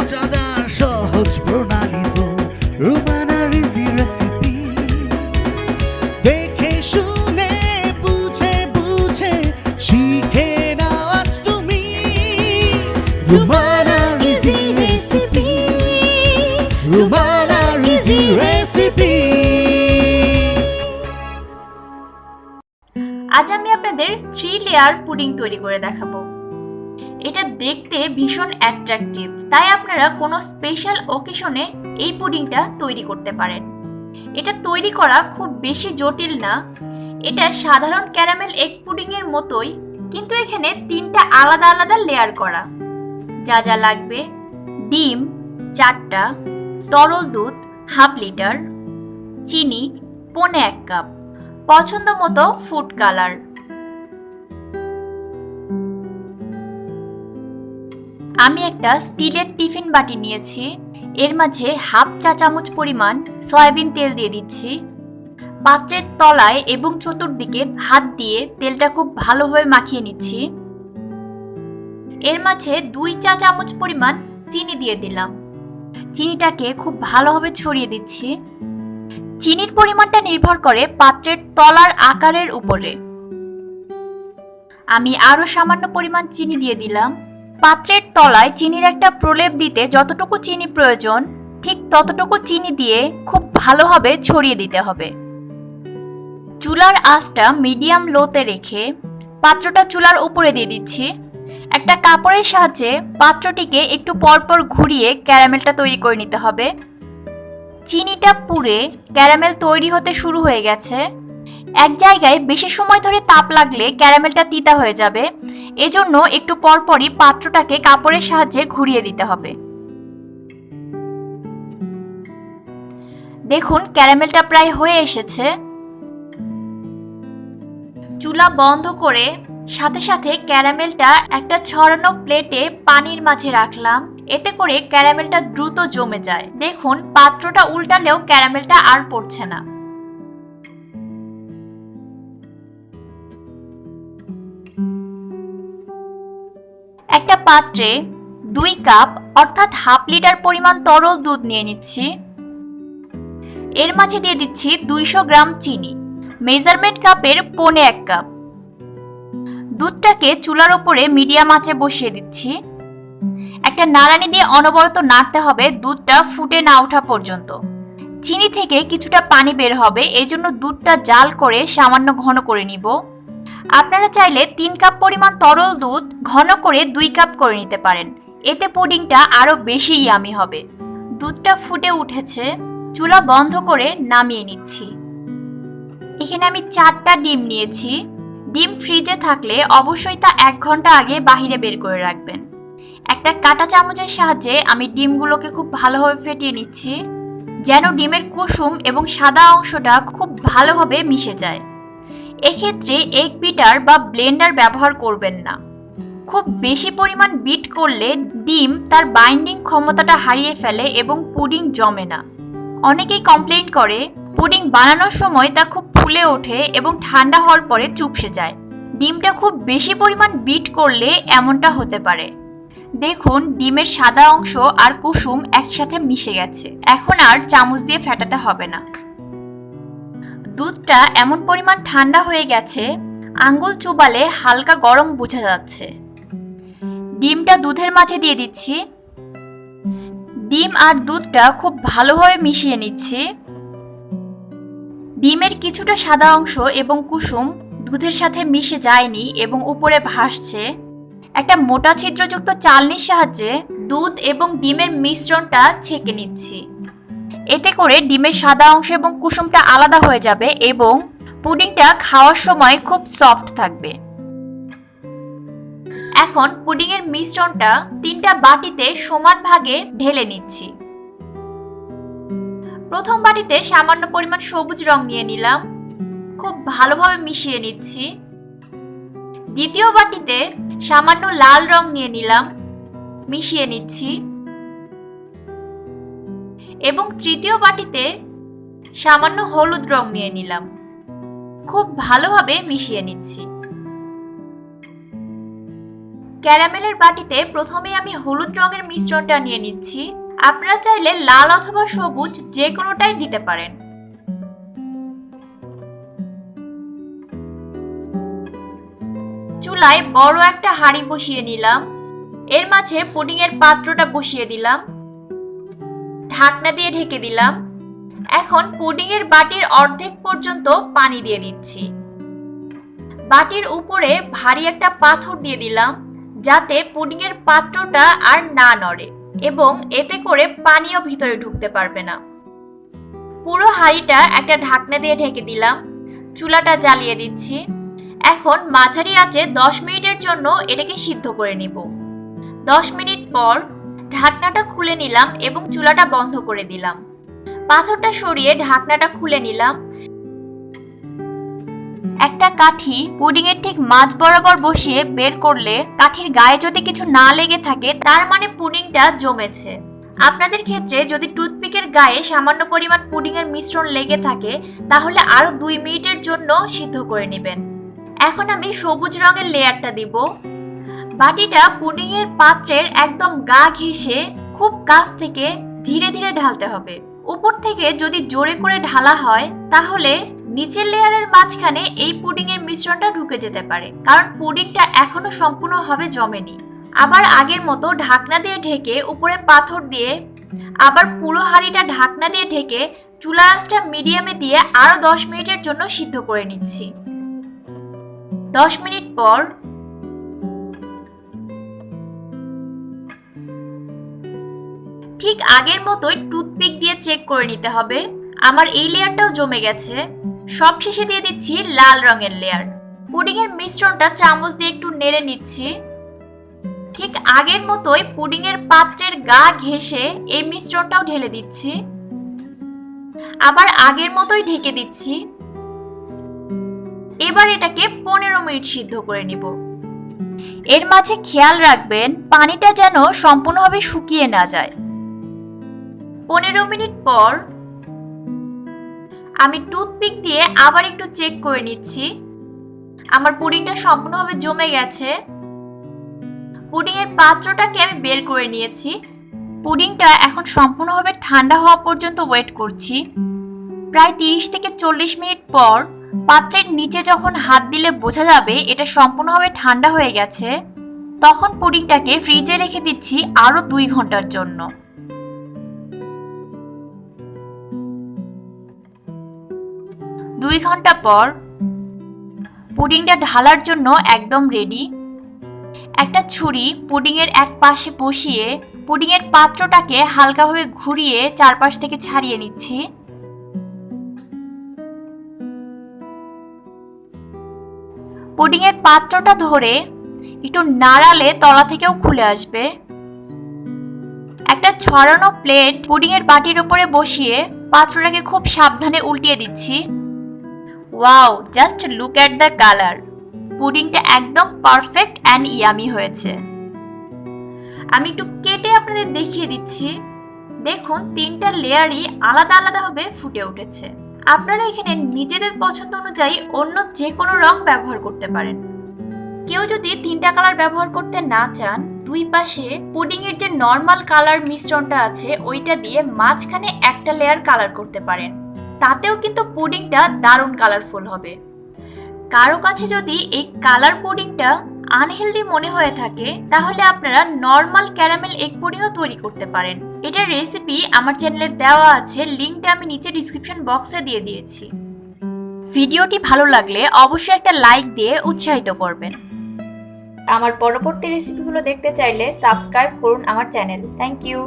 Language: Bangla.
মজাদার সহজ প্রণালী তো রুমানার ইজি রেসিপি দেখে, শুনে, বুঝে বুঝে, শিখে নাও আজ তুমি রুমানার ইজি রেসিপি রুমানার ইজি রেসিপি আজ আমি আপনাদের থ্রি লেয়ার পুডিং তৈরি করে দেখাবো। এটা দেখতে ভীষণ অ্যাট্রাকটিভ তাই আপনারা কোনো স্পেশাল ওকেশনে এই পুডিংটা তৈরি করতে পারেন। এটা তৈরি করা খুব বেশি জটিল না। এটা সাধারণ ক্যারামেল এগ পুডিং এর মতোই, কিন্তু এখানে তিনটা আলাদা আলাদা লেয়ার করা। যা যা লাগবে, ডিম চারটা, তরল দুধ হাফ লিটার, চিনি পনে এক কাপ পছন্দ মতো ফুড কালার আমি একটা স্টিলের টিফিন বাটি নিয়েছি। এর মাঝে হাফ চা চামচ পরিমাণ সয়াবিন তেল দিয়ে দিচ্ছি। পাত্রের তলায় এবং চতুর্দিকে হাত দিয়ে তেলটা খুব ভালোভাবে মাখিয়ে নিচ্ছি। এর মাঝে দুই চা চামচ পরিমাণ চিনি দিয়ে দিলাম। চিনিটাকে খুব ভালোভাবে ছড়িয়ে দিচ্ছি। চিনির পরিমাণটা নির্ভর করে পাত্রের তলার আকারের উপরে। আমি আরও সামান্য পরিমাণ চিনি দিয়ে দিলাম। পাত্রের তলায় চিনির একটা প্রলেপ দিতে যতটুকু চিনি প্রয়োজন, ঠিক ততটুকু চিনি দিয়ে খুব ভালোভাবে ছড়িয়ে দিতে হবে। চুলার আঁচটা মিডিয়াম লোতে রেখে পাত্রটা চুলার উপরে দিয়ে দিচ্ছি। একটা কাপড়ের সাহায্যে পাত্রটিকে একটু পরপর ঘুরিয়ে ক্যারামেলটা তৈরি করে নিতে হবে। চিনিটা পুড়ে ক্যারামেল তৈরি হতে শুরু হয়ে গেছে। এক জায়গায় বেশি সময় ধরে তাপ লাগলে ক্যারামেলটা তিতা হয়ে যাবে। এজন্য একটু পরপরই পাত্রটাকে কাপড়ের সাহায্যে ঘুরিয়ে দিতে হবে। দেখুন, ক্যারামেলটা প্রায় হয়ে এসেছে। চুলা বন্ধ করে সাথে সাথে ক্যারামেলটা একটা ছড়ানো প্লেটে পানির মাঝে রাখলাম। এতে করে ক্যারামেলটা দ্রুত জমে যায়। দেখুন, পাত্রটা উল্টালেও ক্যারামেলটা আর পড়ছে না। একটা পাত্রে দুই কাপ, অর্থাৎ হাফ লিটার পরিমাণ তরল দুধ নিয়ে নিচ্ছি। এর মাঝে দিয়ে দিচ্ছি দুইশো গ্রাম চিনি। মেজারমেন্ট কাপের পনে এক কাপ। দুধটাকে চুলার ওপরে মিডিয়াম আঁচে বসিয়ে দিচ্ছি। একটা নাড়ানি দিয়ে অনবরত নাড়তে হবে, দুধটা ফুটে না ওঠা পর্যন্ত। চিনি থেকে কিছুটা পানি বের হবে এই জন্য দুধটা জাল করে সামান্য ঘন করে নিব। আপনারা চাইলে তিন কাপ পরিমাণ তরল দুধ ঘন করে দুই কাপ করে নিতে পারেন। এতে পুডিংটা আরও বেশি ইয়ামি হবে। দুধটা ফুটে উঠেছে। চুলা বন্ধ করে নামিয়ে নিচ্ছি। এখানে আমি চারটা ডিম নিয়েছি। ডিম ফ্রিজে থাকলে অবশ্যই তা এক ঘণ্টা আগে বাহিরে বের করে রাখবেন। একটা কাঁটা চামচের সাহায্যে আমি ডিমগুলোকে খুব ভালোভাবে ফেটিয়ে নিচ্ছি। যেন ডিমের কুসুম এবং সাদা অংশটা খুব ভালোভাবে মিশে যায়। এক্ষেত্রে এগ বিটার বা ব্লেন্ডার ব্যবহার করবেন না। খুব বেশি পরিমাণ বিট করলে ডিম তার বাইন্ডিং ক্ষমতাটা হারিয়ে ফেলে এবং পুডিং জমে না। অনেকেই কমপ্লেন করে, পুডিং বানানোর সময় তা খুব ফুলে ওঠে এবং ঠান্ডা হওয়ার পরে চুপসে যায়। ডিমটা খুব বেশি পরিমাণ বিট করলে এমনটা হতে পারে। দেখুন, ডিমের সাদা অংশ আর কুসুম একসাথে মিশে গেছে। এখন আর চামচ দিয়ে ফেটাতে হবে না। দুধটা এমন পরিমাণ ঠান্ডা হয়ে গেছে, আঙ্গুল চুবালে হালকা গরম বোঝা যাচ্ছে। ডিমটা দুধের মাঝে দিয়ে দিচ্ছি। ডিম আর দুধটা খুব ভালোভাবে মিশিয়ে নিচ্ছি। ডিমের কিছুটা সাদা অংশ এবং কুসুম দুধের সাথে মিশে যায়নি এবং উপরে ভাসছে। একটা মোটা ছিদ্রযুক্ত চালনির সাহায্যে দুধ এবং ডিমের মিশ্রণটা ছেঁকে নিচ্ছি। এতে করে ডিমের সাদা অংশ এবং কুসুমটা আলাদা হয়ে যাবে এবং পুডিংটা খাওয়ার সময় খুব সফট থাকবে। এখন পুডিংয়ের মিশ্রণটা তিনটা বাটিতে সমান ভাগে ঢেলে নিচ্ছি। প্রথম বাটিতে সামান্য পরিমাণ সবুজ রং নিয়ে নিলাম। খুব ভালোভাবে মিশিয়ে নিচ্ছি। দ্বিতীয় বাটিতে সামান্য লাল রং নিয়ে নিলাম। মিশিয়ে নিচ্ছি। এবং তৃতীয় বাটিতে সামান্য হলুদ রং নিয়ে নিলাম। খুব ভালোভাবে মিশিয়ে নিচ্ছি। ক্যারামেলের বাটিতে প্রথমে আমি হলুদ রঙের মিশ্রণটা নিয়ে নিচ্ছি। আপনারা চাইলে লাল অথবা সবুজ যে কোনোটাই দিতে পারেন। চুলায় বড় একটা হাঁড়ি বসিয়ে নিলাম। এর মাঝে পুডিং এর পাত্রটা বসিয়ে দিলাম। ঢাকনা দিয়ে ঢেকে দিলাম। এখন পুডিং এর বাটির অর্ধেক পর্যন্ত পানি দিয়ে দিচ্ছি। বাটির উপরে ভারী একটা পাথর দিয়ে দিলাম, যাতে পুডিং এর পাত্রটা আর না নড়ে এবং এতে করে পানিও ভিতরে ঢুকতে পারবে না। পুরো হাঁড়িটা একটা ঢাকনা দিয়ে ঢেকে দিলাম, চুলাটা জ্বালিয়ে দিচ্ছি। এখন মাঝারি আঁচে দশ মিনিটের জন্য এটাকে সিদ্ধ করে নিব। দশ মিনিট পর ঢাকনাটা খুলে নিলাম এবং চুলাটা বন্ধ করে দিলাম। পাথরটা সরিয়ে ঢাকনাটা খুলে নিলাম। একটা কাঠি পুডিং এর ঠিক মাঝ বরাবর বসিয়ে বের করলে কাঠির গায়ে যদি কিছু না লেগে থাকে, তার মানে পুডিংটা জমেছে। আপনাদের ক্ষেত্রে যদি টুথপিকের গায়ে সামান্য পরিমাণ পুডিং এর মিশ্রণ লেগে থাকে, তাহলে আরও দুই মিনিটের জন্য সিদ্ধ করে নেবেন। এখন আমি সবুজ রঙের লেয়ারটা দিব। বাটিটা পুডিং এর পাত্রের একদম গা ঘেঁষে খুব কাছ থেকে ধীরে ধীরে ঢালতে হবে। উপর থেকে যদি জোরে করে ঢালা হয়, তাহলে নিচের লেয়ারের মাঝখানে এই পুডিং এর মিশ্রণটা ঢুকে যেতে পারে, কারণ পুডিংটা এখনও সম্পূর্ণভাবে জমেনি। আবার আগের মতো ঢাকনা দিয়ে ঢেকে উপরে পাথর দিয়ে আবার পুরো হাঁড়িটা ঢাকনা দিয়ে ঢেকে চুলা আঁচটা মিডিয়ামে দিয়ে আরও দশ মিনিটের জন্য সিদ্ধ করে নিচ্ছি। দশ মিনিট পর ঠিক আগের মতোই টুথপিক দিয়ে চেক করে নিতে হবে। আমার এই লেয়ারটাও জমে গেছে। সব শেষে দিয়ে দিচ্ছি লাল রঙের লেয়ার। পুডিং এর মিশ্রণটা চামচ দিয়ে একটু নেড়ে নিচ্ছি। ঠিক আগের মতোই পুডিং এর পাত্রের গা ঘেঁষে এই মিশ্রণটাও ঢেলে দিচ্ছি। আবার আগের মতোই ঢেকে দিচ্ছি। এবার এটাকে পনেরো মিনিট সিদ্ধ করে নিব। এর মাঝে খেয়াল রাখবেন, পানিটা যেন সম্পূর্ণভাবে শুকিয়ে না যায়। পনেরো মিনিট পর আমি টুথপিক দিয়ে আবার একটু চেক করে নিচ্ছি। আমার পুডিংটা সম্পূর্ণভাবে জমে গেছে। পুডিং এর পাত্রটাকে আমি বের করে নিয়েছি। পুডিংটা এখন সম্পূর্ণভাবে ঠান্ডা হওয়া পর্যন্ত ওয়েট করছি। প্রায় তিরিশ থেকে চল্লিশ মিনিট পর পাত্রের নিচে যখন হাত দিলে বোঝা যাবে এটা সম্পূর্ণভাবে ঠান্ডা হয়ে গেছে, তখন পুডিংটাকে ফ্রিজে রেখে দিচ্ছি আরও দুই ঘণ্টার জন্য। দুই ঘণ্টা পর পুডিংটা ঢালার জন্য একদম রেডি একটা ছুরি পুডিংয়ের এক পাশে বসিয়ে পুডিংয়ের পাত্রটাকে হালকাভাবে ঘুরিয়ে চারপাশ থেকে ছাড়িয়ে নিচ্ছি। পুডিংয়ের পাত্রটা ধরে একটু নাড়ালে তলা থেকেও খুলে আসবে। একটা ছড়ানো প্লেট পুডিংয়ের বাটির উপরে বসিয়ে পাত্রটাকে খুব সাবধানে উল্টিয়ে দিচ্ছি। Wow just look at the colour পুডিংটা একদম পারফেক্ট অ্যান্ড ইয়ামি হয়েছে। আমি একটু কেটে আপনাদের দেখিয়ে দিচ্ছি। দেখুন, তিনটা লেয়ারই আলাদা আলাদাভাবে ফুটে উঠেছে। আপনারা এখানে নিজেদের পছন্দ অনুযায়ী অন্য যে কোনো রং ব্যবহার করতে পারেন। কেউ যদি তিনটা কালার ব্যবহার করতে না চান, দুই পাশে পুডিং এর যে নর্মাল কালার মিশ্রণটা আছে, ওইটা দিয়ে মাঝখানে একটা লেয়ার কালার করতে পারেন। তাতেও কিন্তু পুডিংটা দারুণ কালারফুল হবে। কারও কাছে যদি এই কালার পুডিংটা আনহেলদি মনে হয়ে থাকে, তাহলে আপনারা নর্মাল ক্যারামেল এগ পুডিংও তৈরি করতে পারেন। এটার রেসিপি আমার চ্যানেলে দেওয়া আছে লিঙ্কটা আমি নিচে ডিসক্রিপশন বক্সে দিয়ে দিয়েছি। ভিডিওটি ভালো লাগলে অবশ্যই একটা লাইক দিয়ে উৎসাহিত করবেন। আমার পরবর্তী রেসিপিগুলো দেখতে চাইলে সাবস্ক্রাইব করুন আমার চ্যানেল থ্যাংক ইউ